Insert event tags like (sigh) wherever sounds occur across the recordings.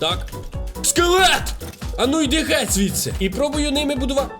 Так. Скелет! А ну йди геть звідси. І пробую ними будувати.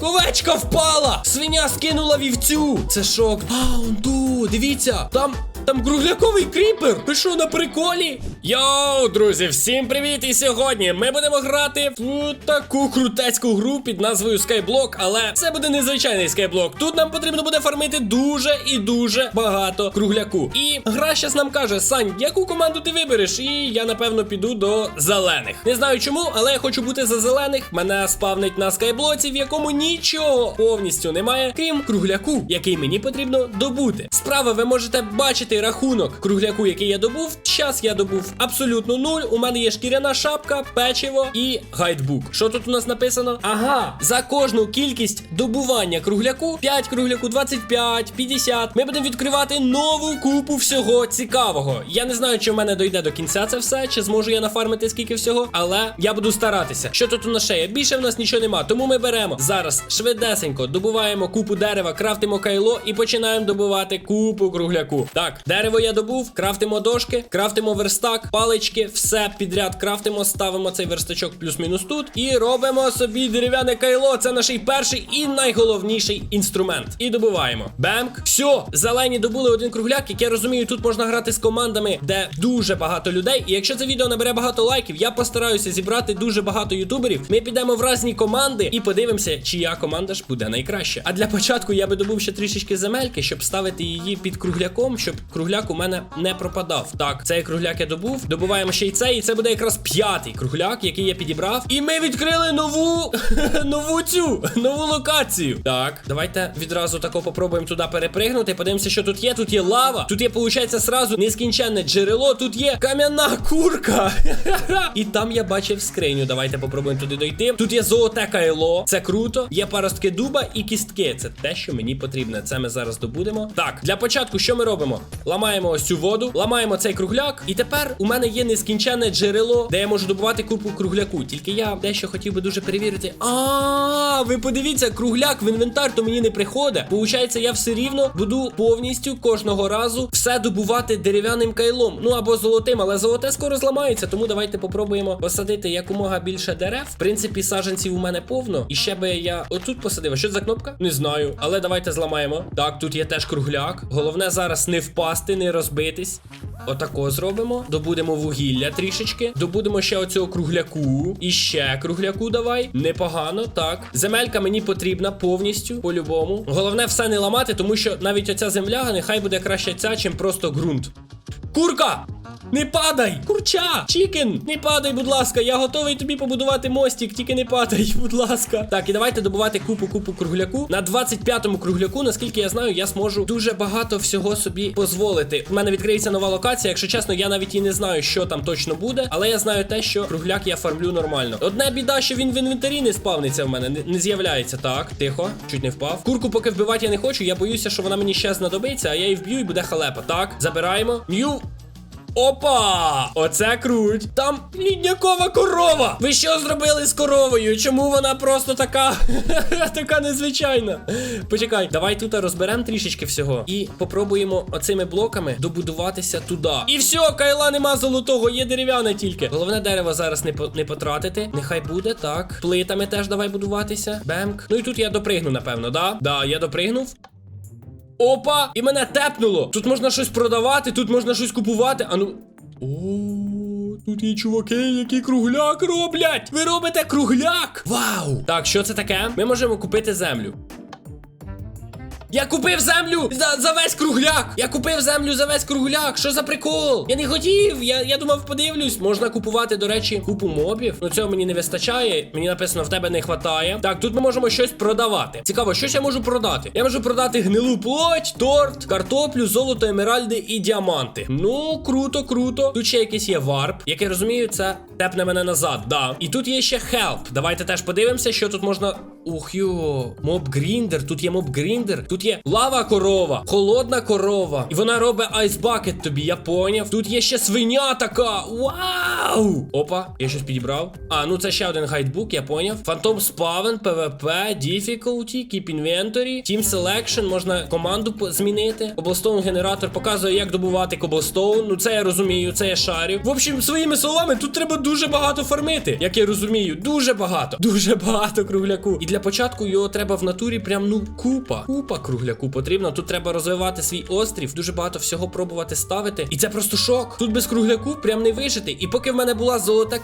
Ковечка впала! Свиня скинула вівцю! Це шок. А, он ту, дивіться, там. Там кругляковий кріпер! Ви що на приколі? Йоу, друзі, всім привіт! І сьогодні ми будемо грати в таку крутецьку гру під назвою Skyblock, але це буде незвичайний Skyblock. Тут нам потрібно буде фармити дуже і дуже багато кругляку. І гра щас нам каже: Сань, яку команду ти вибереш? І я напевно піду до зелених. Не знаю чому, але я хочу бути за зелених. Мене спавнить на скайблоці, в якому нічого повністю немає, крім кругляку, який мені потрібно добути. Справа ви можете бачити рахунок кругляку, який я добув. Час я добув абсолютно нуль. У мене є шкіряна шапка, печиво і гайдбук. Що тут у нас написано? Ага, за кожну кількість добування кругляку, 5 кругляку, 25, 50. Ми будемо відкривати нову купу всього цікавого. Я не знаю, чи в мене дойде до кінця це все, чи зможу я нафармити скільки всього, але я буду старатися. Що тут у нас ще є? Більше в нас нічого нема. Тому ми беремо зараз швидесенько, добуваємо купу дерева, крафтимо кайло і починаємо добувати купу кругляку. Так, дерево я добув, крафтимо дошки, крафтимо верстак, палички, все підряд крафтимо, ставимо цей верстачок плюс-мінус тут і робимо собі дерев'яне кайло. Це наш перший і найголовніший інструмент. І добуваємо. Бемк. Все, зелені добули один кругляк, як я розумію, тут можна грати з командами, де дуже багато людей. І якщо це відео набере багато лайків, я постараюся зібрати дуже багато ютуберів. Ми підемо в різні команди і подивимося, чия команда ж буде найкраща. А для початку я би добув ще трішечки земельки, щоб ставити її під кругляком, щоб кругляк у мене не пропадав. Так, цей кругляк я добув. Добуваємо ще й цей, і це буде якраз п'ятий кругляк, який я підібрав. І ми відкрили нову (laughs) нову цю нову локацію. Так, давайте відразу тако попробуємо туди перепригнути. Подивимося, що тут є. Тут є лава. Тут є, виходить, сразу нескінченне джерело. Тут є кам'яна курка. (laughs) І там я бачив скриню. Давайте попробуємо туди дойти. Тут є золоте кайло. Це круто. Є паростки дуба і кістки. Це те, що мені потрібно. Це ми зараз добудемо. Так, для початку, що ми робимо? Ламаємо ось цю воду, ламаємо цей кругляк. І тепер у мене є нескінченне джерело, де я можу добувати купу кругляку. Тільки я дещо хотів би дуже перевірити. А, ви подивіться, кругляк в інвентар то мені не приходить. Получається, я все рівно буду повністю кожного разу все добувати дерев'яним кайлом. Ну або золотим, але золоте скоро зламається. Тому давайте попробуємо посадити якомога більше дерев. В принципі, саджанців у мене повно. І ще би я отут посадив. Що це за кнопка? Не знаю. Але давайте зламаємо. Так, тут є теж кругляк. Головне зараз не впасти, не розбитись. Отако зробимо. Добудемо вугілля трішечки. Добудемо ще оцього кругляку. І ще кругляку давай. Непогано, так. Земелька мені потрібна повністю, по-любому. Головне все не ламати, тому що навіть оця земля нехай буде краще ця, чим просто ґрунт. Курка! Не падай! Курча! Чікен! Не падай, будь ласка, я готовий тобі побудувати мостик, тільки не падай, (laughs) будь ласка. Так, і давайте добувати купу-купу кругляку. На 25-му кругляку, наскільки я знаю, я зможу дуже багато всього собі дозволити. У мене відкриється нова локація. Якщо чесно, я навіть і не знаю, що там точно буде, але я знаю те, що кругляк я фармлю нормально. Одна біда, що він в інвентарі не спавниться в мене, не, не з'являється. Так, тихо, чуть не впав. Курку поки вбивати я не хочу. Я боюся, що вона мені ще знадобиться, а я її вб'ю і буде халепа. Так, забираємо. М'ю. Опа! Оце круть. Там ліднякова корова. Ви що зробили з коровою? Чому вона просто така (laughs) така незвичайна? Почекай, давай тут розберемо трішечки всього і попробуємо оцими блоками добудуватися туди. І все, кайла нема золотого, є дерев'яне тільки. Головне дерево зараз не по не потратити. Нехай буде так. Плитами теж давай будуватися. Бемк. Ну і тут я допригну, напевно, да? Да, я допригнув. Опа! І мене тепнуло! Тут можна щось продавати, тут можна щось купувати. А ну. О, тут є чуваки, які кругляк роблять! Ви робите кругляк! Вау! Так, що це таке? Ми можемо купити землю. Я купив землю за, за весь кругляк! Я купив землю за весь кругляк! Що за прикол? Я не хотів! Я, я думав, подивлюсь. Можна купувати, до речі, купу мобів. Ну цього мені не вистачає. Мені написано, в тебе не хватає. Так, тут ми можемо щось продавати. Цікаво, що я можу продати? Я можу продати гнилу плоть, торт, картоплю, золото, емеральди і діаманти. Ну, круто, круто. Тут ще якийсь є варп. Як я розумію, це тепне мене назад. Да. І тут є ще хелп. Давайте теж подивимося, що тут можна. Ух йо, моб гріндер. Тут є моб гріндер. Тут Тут є лава корова, холодна корова. І вона робить айсбакет тобі, я поняв. Тут є ще свиня така. Вау! Опа, я щось підібрав. А, ну це ще один гайдбук, я поняв. Phantom Spawn, PvP, Difficulty, Keep Inventory, Team Selection, можна команду змінити. Cobblestone генератор показує, як добувати Cobblestone. Ну це я розумію, це я шарю. В общем, своїми словами, тут треба дуже багато фармити. Як я розумію, дуже багато. Дуже багато кругляку. І для початку його треба в натурі прям ну купа. Купа кругляку потрібно. Тут треба розвивати свій острів, дуже багато всього пробувати ставити. І це просто шок. Тут без кругляку прям не вижити. І поки в мене була золота.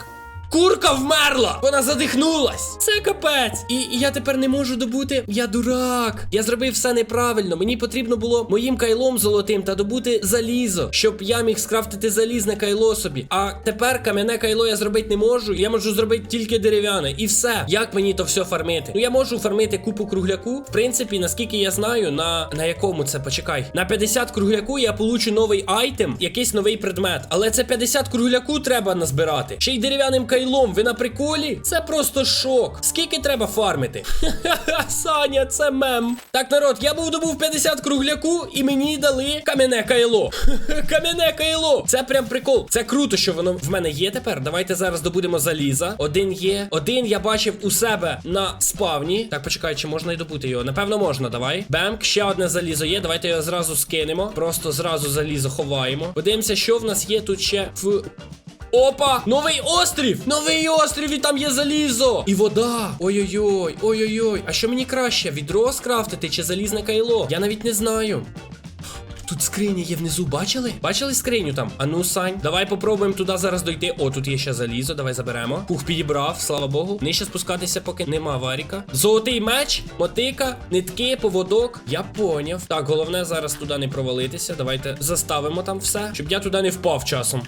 Курка вмерла! Вона задихнулась! Це капець! І я тепер не можу добути. Я дурак. Я зробив все неправильно. Мені потрібно було моїм кайлом золотим та добути залізо, щоб я міг скрафтити залізне кайло собі. А тепер кам'яне кайло я зробити не можу. Я можу зробити тільки дерев'яне. І все. Як мені то все фармити? Ну я можу фармити купу кругляку. В принципі, наскільки я знаю, на, на якому це почекай. На 50 кругляку я получу новий айтем, якийсь новий предмет. Але це 50 кругляку треба назбирати. Ще й дерев'яним кайлом. Ви на приколі? Це просто шок. Скільки треба фармити? (laughs) Саня, це мем. Так, народ, я був добув 50 кругляку, і мені дали кам'яне кайло. (laughs) кам'яне кайло. Це прям прикол. Це круто, що воно в мене є тепер. Давайте зараз добудемо заліза. Один є. Один я бачив у себе на спавні. Так, почекай, чи можна і добути його? Напевно, можна. Давай. Бемк, ще одне залізо є. Давайте його зразу скинемо. Просто зразу залізо ховаємо. Подивимося, що в нас є тут ще в. Опа! Новий острів! Новий острів, і там є залізо! І вода! Ой-ой-ой, ой-ой-ой. А що мені краще? Відро скрафтити чи залізне кайло? Я навіть не знаю. Тут скриня є внизу, бачили? Бачили скриню там? А ну, Сань, давай попробуємо туди зараз дойти. О, тут є ще залізо, давай заберемо. Пух підібрав, слава Богу. Нижче спускатися, поки нема варіка. Золотий меч, мотика, нитки, поводок. Я поняв. Так, головне зараз туди не провалитися. Давайте заставимо там все, щоб я туди не впав часом.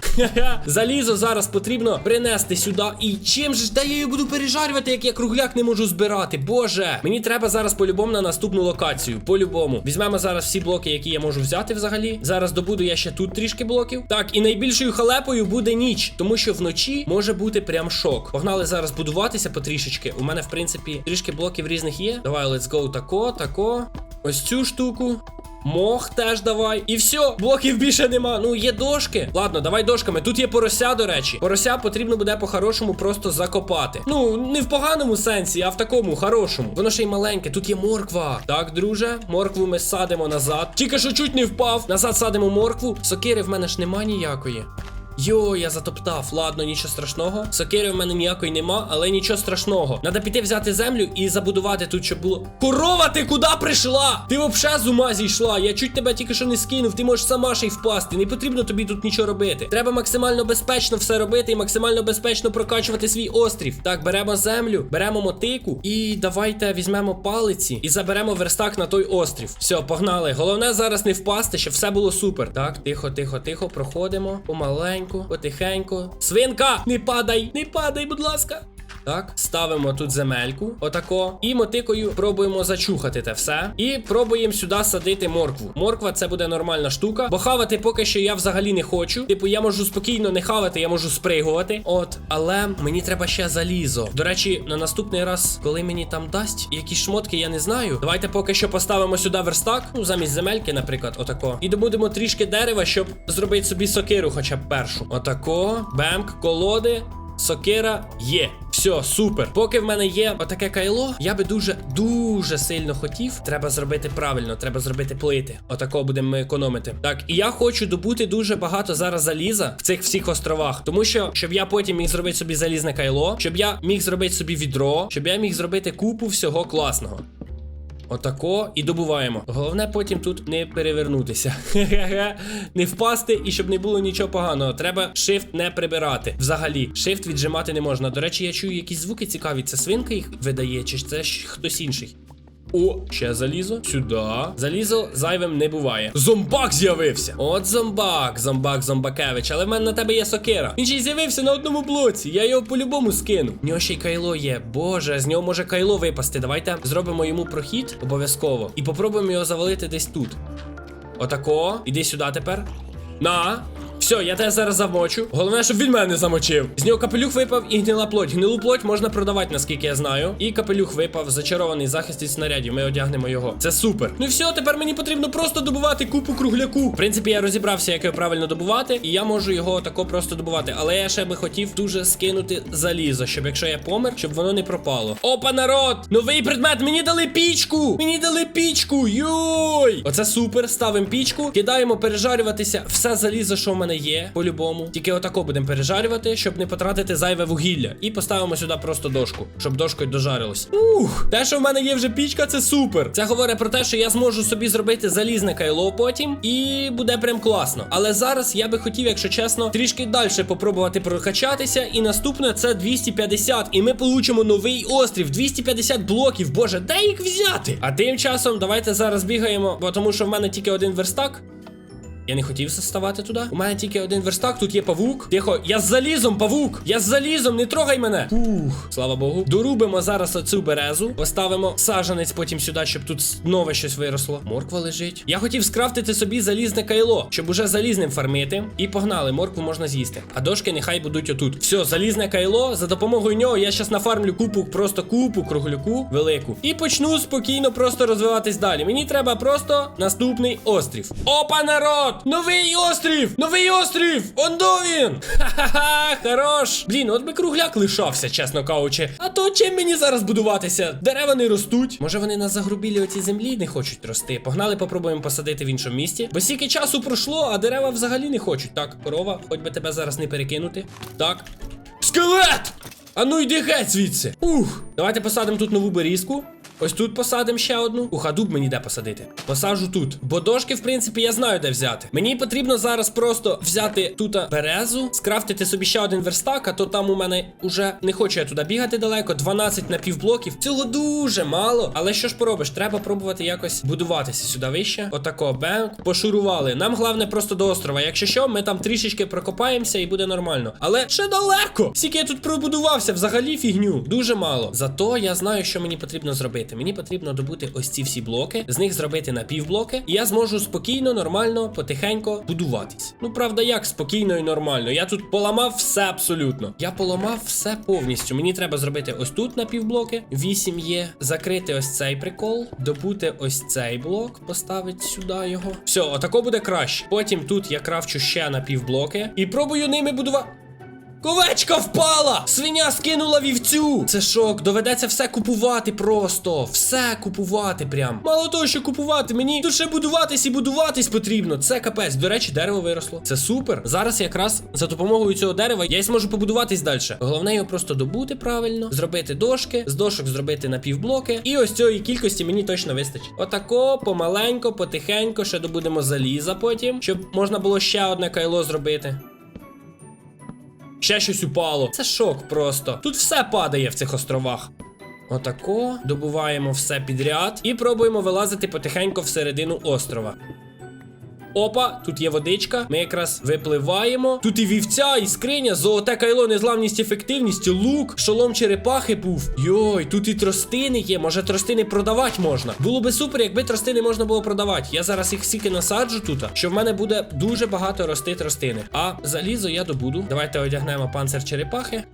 Залізо зараз потрібно принести сюди. І чим же ж де я її буду пережарювати, як я кругляк не можу збирати? Боже, мені треба зараз по-любому на наступну локацію. По-любому. Візьмемо зараз всі блоки, які я можу взяти взагалі. Зараз добуду я ще тут трішки блоків. Так, і найбільшою халепою буде ніч, тому що вночі може бути прям шок. Погнали зараз будуватися потрішечки. У мене, в принципі, трішки блоків різних є. Давай, let's go, тако, тако. Ось цю штуку. Мох теж давай. І все, блоків більше нема. Ну, є дошки. Ладно, давай дошками. Тут є порося, до речі. Порося потрібно буде по-хорошому просто закопати. Ну, не в поганому сенсі, а в такому хорошому. Воно ще й маленьке. Тут є морква. Так, друже, моркву ми садимо назад. Тільки що чуть не впав. Назад садимо моркву. Сокири в мене ж нема ніякої. Йо, я затоптав. Ладно, нічого страшного. Сокири в мене ніякої нема, але нічого страшного. Надо піти взяти землю і забудувати тут, щоб було. Корова, ти куди прийшла? Ти вообще з ума зійшла. Я чуть тебе тільки що не скинув. Ти можеш сама ще й впасти. Не потрібно тобі тут нічого робити. Треба максимально безпечно все робити і максимально безпечно прокачувати свій острів. Так, беремо землю, беремо мотику і давайте візьмемо палиці і заберемо верстак на той острів. Все, погнали. Головне зараз не впасти, щоб все було супер. Так, тихо, тихо, тихо, проходимо. Помаленьку, потихеньку. Свинка! Не падай! Не падай, будь ласка! Так, ставимо тут земельку, отако. І мотикою пробуємо зачухати те все. І пробуємо сюди садити моркву. Морква це буде нормальна штука. Бо хавати поки що я взагалі не хочу. Типу, я можу спокійно не хавати, я можу спригувати. От, але мені треба ще залізо. До речі, на наступний раз, коли мені там дасть якісь шмотки, я не знаю. Давайте поки що поставимо сюди верстак. Ну, замість земельки, наприклад, отако. І добудемо трішки дерева, щоб зробити собі сокиру, хоча б першу. Отако. Бемк, колоди. Сокира є. Все, супер. Поки в мене є отаке кайло, я би дуже дуже сильно хотів. Треба зробити правильно, треба зробити плити. Отако будемо ми економити. Так, і я хочу добути дуже багато зараз заліза в цих всіх островах. Тому що, щоб я потім міг зробити собі залізне кайло, щоб я міг зробити собі відро, щоб я міг зробити купу всього класного. Отако і добуваємо. Головне потім тут не перевернутися. (laughs) Не впасти і щоб не було нічого поганого. Треба shift не прибирати. Взагалі, shift віджимати не можна. До речі, я чую якісь звуки цікаві. Це свинка їх видає, чи це хтось інший? О, ще залізо. Сюди. Залізо зайвим не буває. Зомбак з'явився. От зомбак, зомбак, зомбакевич. Але в мене на тебе є сокира. Він ще й з'явився на одному блоці. Я його по-любому скину. В нього ще й кайло є. Боже, з нього може кайло випасти. Давайте зробимо йому прохід обов'язково. І попробуємо його завалити десь тут. Отако. Іди сюди тепер. На. Все. Я тебе зараз замочу. Головне, щоб він мене замочив. З нього капелюх випав і гнила плоть. Гнилу плоть можна продавати, наскільки я знаю. І капелюх випав, зачарований захист від снарядів. Ми одягнемо його. Це супер. Ну і все, тепер мені потрібно просто добувати купу кругляку. В принципі, я розібрався, як його правильно добувати, і я можу його тако просто добувати. Але я ще би хотів дуже скинути залізо, щоб якщо я помер, щоб воно не пропало. Опа, народ! Новий предмет! Мені дали пічку! Мені дали пічку! Йой! Оце супер. Ставимо пічку, кидаємо пережарюватися все залізо, що в мене є, по-любому. Тільки отако будемо пережарювати, щоб не потратити зайве вугілля. І поставимо сюди просто дошку, щоб дошкою дожарилось. Ух! Те, що в мене є вже пічка, це супер. Це говорить про те, що я зможу собі зробити залізне кайло потім, і буде прям класно. Але зараз я би хотів, якщо чесно, трішки далі попробувати прокачатися. І наступне це 250. І ми получимо новий острів. 250 блоків. Боже, де їх взяти? А тим часом давайте зараз бігаємо, бо тому що в мене тільки один верстак. Я не хотів заставати туди. У мене тільки один верстак, тут є павук. Тихо, я з залізом, павук! Я з залізом, не трогай мене! Ух, слава Богу. Дорубимо зараз оцю березу, поставимо сажанець потім сюди, щоб тут нове щось виросло. Морква лежить. Я хотів скрафтити собі залізне кайло, щоб уже залізним фармити. І погнали, моркву можна з'їсти. А дошки нехай будуть отут. Все, залізне кайло. За допомогою нього я щас нафармлю купу, просто купу кругляку велику. І почну спокійно просто розвиватись далі. Мені треба просто наступний острів. Опа, народ! Новий острів! Новий острів! Ондо він! Ха-ха-ха, хорош! Блін, от би кругляк лишався, чесно кажучи. А то чим мені зараз будуватися? Дерева не ростуть. Може вони на загрубілі оцій землі не хочуть рости. Погнали, попробуємо посадити в іншому місті. Бо стільки часу пройшло, а дерева взагалі не хочуть. Так, корова, хоч би тебе зараз не перекинути. Так. Скелет! А ну йди геть звідси. Ух, давайте посадимо тут нову берізку. Ось тут посадимо ще одну. Ух, а дуб мені де посадити. Посаджу тут. Бо дошки, в принципі, я знаю, де взяти. Мені потрібно зараз просто взяти тут березу, скрафтити собі ще один верстак, а то там у мене уже не хочу я туди бігати далеко. 12 напівблоків. Цього дуже мало. Але що ж поробиш? Треба пробувати якось будуватися сюди вище. Отако, бенк. Пошурували. Нам головне просто до острова. Якщо що, ми там трішечки прокопаємося і буде нормально. Але ще далеко. Скільки я тут пробудувався, взагалі фігню. Дуже мало. Зато я знаю, що мені потрібно зробити. Мені потрібно добути ось ці всі блоки, з них зробити напівблоки, і я зможу спокійно, нормально, потихенько будуватись. Ну правда, як спокійно і нормально. Я тут поламав все абсолютно. Я поламав все повністю. Мені треба зробити ось тут напівблоки. 8 є. Закрити ось цей прикол, добути ось цей блок, поставити сюди його. Все, отако буде краще. Потім тут я крафчу ще напівблоки і пробую ними будувати. Ковечка впала! Свиня скинула вівцю! Це шок, доведеться все купувати просто. Все купувати прям. Мало того, що купувати, мені тут ще будуватись і будуватись потрібно. Це капець. До речі, дерево виросло. Це супер. Зараз якраз за допомогою цього дерева я й зможу побудуватись далі. Головне його просто добути правильно, зробити дошки, з дошок зробити напівблоки. І ось цієї кількості мені точно вистачить. Отако, помаленько, потихенько, ще добудемо заліза потім, щоб можна було ще одне кайло зробити. Ще щось упало. Це шок просто. Тут все падає в цих островах. Отако. Добуваємо все підряд і пробуємо вилазити потихеньку всередину острова. Опа, тут є водичка. Ми якраз випливаємо. Тут і вівця, і скриня, золоте кайло, незламність, ефективність, лук, шолом черепахи був. Йой, тут і тростини є. Може тростини продавати можна. Було би супер, якби тростини можна було продавати. Я зараз їх стільки насаджу тут, що в мене буде дуже багато рости тростини. А залізо я добуду. Давайте одягнемо панцир черепахи.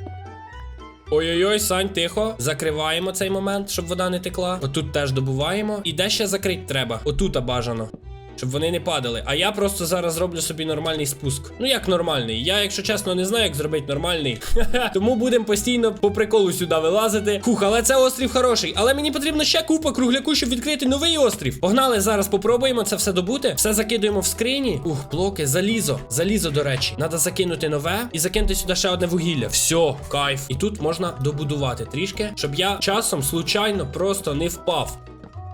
Ой-ой-ой, Сань, тихо. Закриваємо цей момент, щоб вода не текла. Отут теж добуваємо. І де ще закрити треба? Отута бажано. Щоб вони не падали. А я просто зараз зроблю собі нормальний спуск. Ну як нормальний? Я, якщо чесно, не знаю, як зробити нормальний. (laughs) Тому будемо постійно по приколу сюди вилазити. Хух, але це острів хороший. Але мені потрібно ще купа кругляку, щоб відкрити новий острів. Погнали, зараз попробуємо це все добути. Все закидуємо в скрині. Ух, блоки, залізо. Залізо, до речі. Надо закинути нове і закинути сюди ще одне вугілля. Все, кайф. І тут можна добудувати трішки, щоб я часом случайно просто не впав.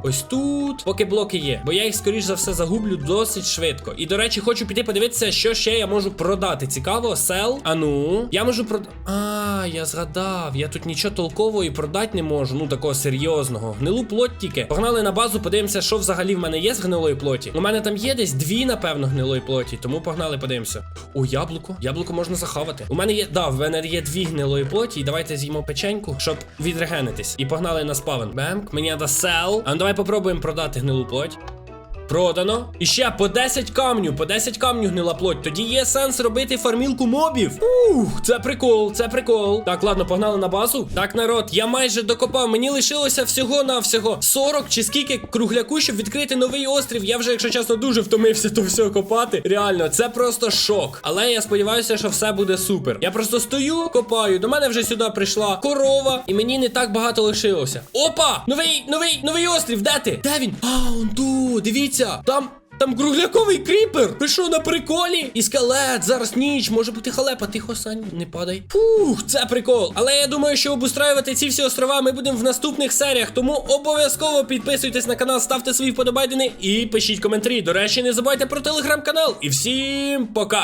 Ось тут, поки блоки є, бо я їх, скоріш за все, загублю досить швидко. І, до речі, хочу піти подивитися, що ще я можу продати. Цікаво, сел. А ну, я можу продати. А, я згадав, я тут нічого толкового і продати не можу. Ну, такого серйозного. Гнилу плоть тільки. Погнали на базу, подивимося, що взагалі в мене є з гнилої плоті. У мене там є десь дві, напевно, гнилої плоті, тому погнали, подивимося. О, яблуко. Яблуко можна захавати. У мене є. Да, в мене є дві гнилої плоті, і давайте з'їмо печеньку, щоб відрегенитись. І погнали на спавен. Бемк, мені треба сел. А ну давай попробуємо продати гнилу плоть. Продано. І ще по 10 камню, по 10 камню гнила плоть. Тоді є сенс робити фармілку мобів. Ух, це прикол, це прикол. Так, ладно, погнали на базу. Так, народ, я майже докопав. Мені лишилося всього на всього 40 чи скільки кругляку, щоб відкрити новий острів. Я вже, якщо чесно, дуже втомився то все копати. Реально, це просто шок. Але я сподіваюся, що все буде супер. Я просто стою, копаю. До мене вже сюди прийшла корова, і мені не так багато лишилося. Опа! Новий, новий, новий острів, де ти? Де він? А, он тут, дивіться, там. Там кругляковий кріпер! Ви що на приколі? І скелет, зараз ніч, може бути халепа, тихо, Сань, не падай. Фух, це прикол. Але я думаю, що обустраювати ці всі острова ми будемо в наступних серіях. Тому обов'язково підписуйтесь на канал, ставте свої вподобайдини і пишіть коментарі. До речі, не забувайте про телеграм-канал. І всім пока!